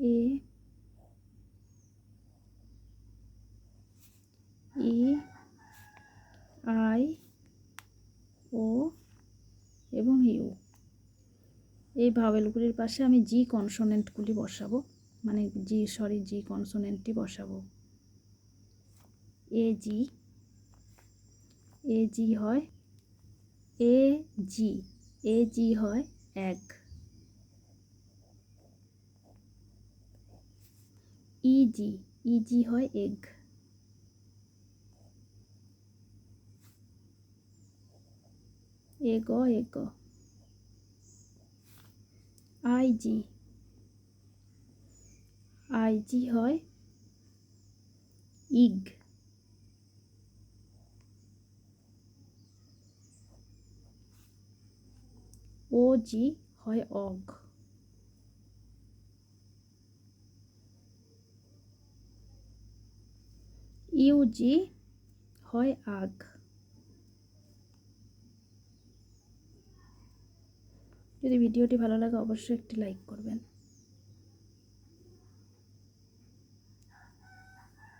A E I O এবং you এই ভাওয়েলগুলির পাশে আমি জি কনসোনেন্টগুলি বসাবো। মানে জি সরি জি কনসোনেন্টটি বসাবো। এ জি এ জি হয় এ জি এ জি হয় এক। ইজি ইজি হয় egg. Egg egg. I G. IG হয় ইগ। ও জি হয় অগ। ইউজি হয় আগ। যদি ভিডিওটি ভালো লাগে অবশ্যই একটি লাইক করবেন।